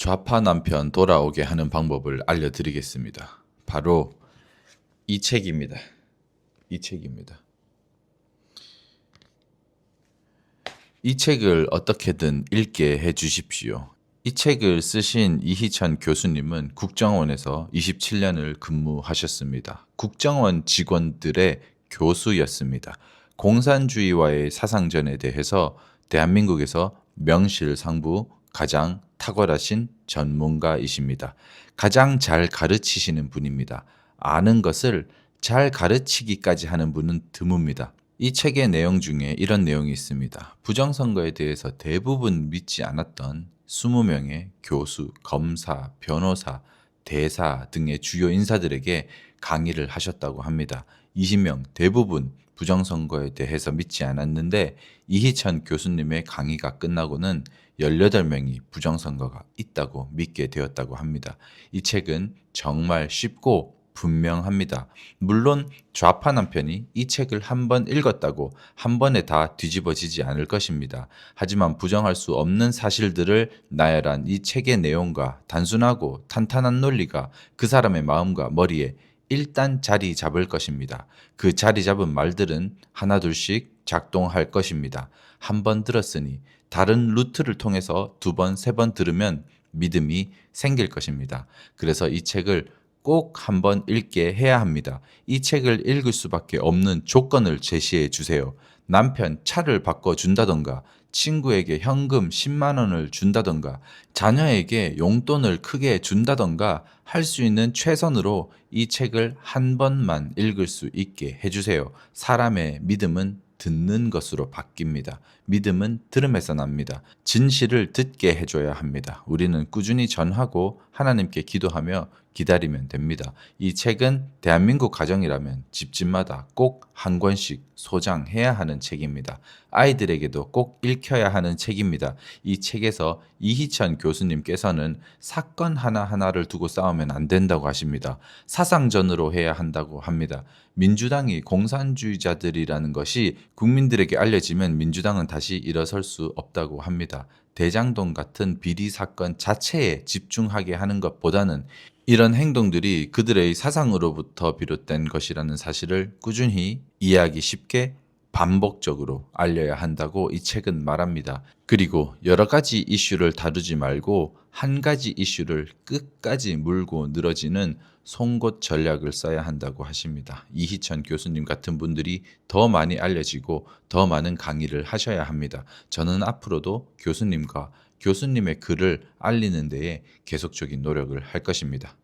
좌파 남편 돌아오게 하는 방법을 알려드리겠습니다. 바로 이 책입니다. 이 책입니다. 이 책을 어떻게든 읽게 해 주십시오. 이 책을 쓰신 이희찬 교수님은 국정원에서 27년을 근무하셨습니다. 국정원 직원들의 교수였습니다. 공산주의와의 사상전에 대해서 대한민국에서 명실상부 가장 탁월하신 전문가이십니다. 가장 잘 가르치시는 분입니다. 아는 것을 잘 가르치기까지 하는 분은 드뭅니다. 이 책의 내용 중에 이런 내용이 있습니다. 부정선거에 대해서 대부분 믿지 않았던 20명의 교수, 검사, 변호사, 대사 등의 주요 인사들에게 강의를 하셨다고 합니다. 20명 대부분 부정선거에 대해서 믿지 않았는데 이희찬 교수님의 강의가 끝나고는 18명이 부정선거가 있다고 믿게 되었다고 합니다. 이 책은 정말 쉽고 분명합니다. 물론 좌파 남편이 이 책을 한 번 읽었다고 한 번에 다 뒤집어지지 않을 것입니다. 하지만 부정할 수 없는 사실들을 나열한 이 책의 내용과 단순하고 탄탄한 논리가 그 사람의 마음과 머리에 일단 자리 잡을 것입니다. 그 자리 잡은 말들은 하나둘씩 작동할 것입니다. 한 번 들었으니 다른 루트를 통해서 두 번, 세 번 들으면 믿음이 생길 것입니다. 그래서 이 책을 꼭 한번 읽게 해야 합니다. 이 책을 읽을 수밖에 없는 조건을 제시해 주세요. 남편 차를 바꿔준다던가, 친구에게 현금 10만 원을 준다던가, 자녀에게 용돈을 크게 준다던가 할 수 있는 최선으로 이 책을 한 번만 읽을 수 있게 해주세요. 사람의 믿음은 듣는 것으로 바뀝니다. 믿음은 들음에서 납니다. 진실을 듣게 해줘야 합니다. 우리는 꾸준히 전하고 하나님께 기도하며 기다리면 됩니다. 이 책은 대한민국 가정이라면 집집마다 꼭 한 권씩 소장해야 하는 책입니다. 아이들에게도 꼭 읽혀야 하는 책입니다. 이 책에서 이희찬 교수님께서는 사건 하나하나를 두고 싸우면 안 된다고 하십니다. 사상전으로 해야 한다고 합니다. 민주당이 공산주의자들이라는 것이 국민들에게 알려지면 민주당은 다시 일어설 수 없다고 합니다. 대장동 같은 비리 사건 자체에 집중하게 하는 것보다는 이런 행동들이 그들의 사상으로부터 비롯된 것이라는 사실을 꾸준히 이해하기 쉽게 반복적으로 알려야 한다고 이 책은 말합니다. 그리고 여러 가지 이슈를 다루지 말고 한 가지 이슈를 끝까지 물고 늘어지는 송곳 전략을 써야 한다고 하십니다. 이희천 교수님 같은 분들이 더 많이 알려지고 더 많은 강의를 하셔야 합니다. 저는 앞으로도 교수님과 교수님의 글을 알리는 데에 계속적인 노력을 할 것입니다.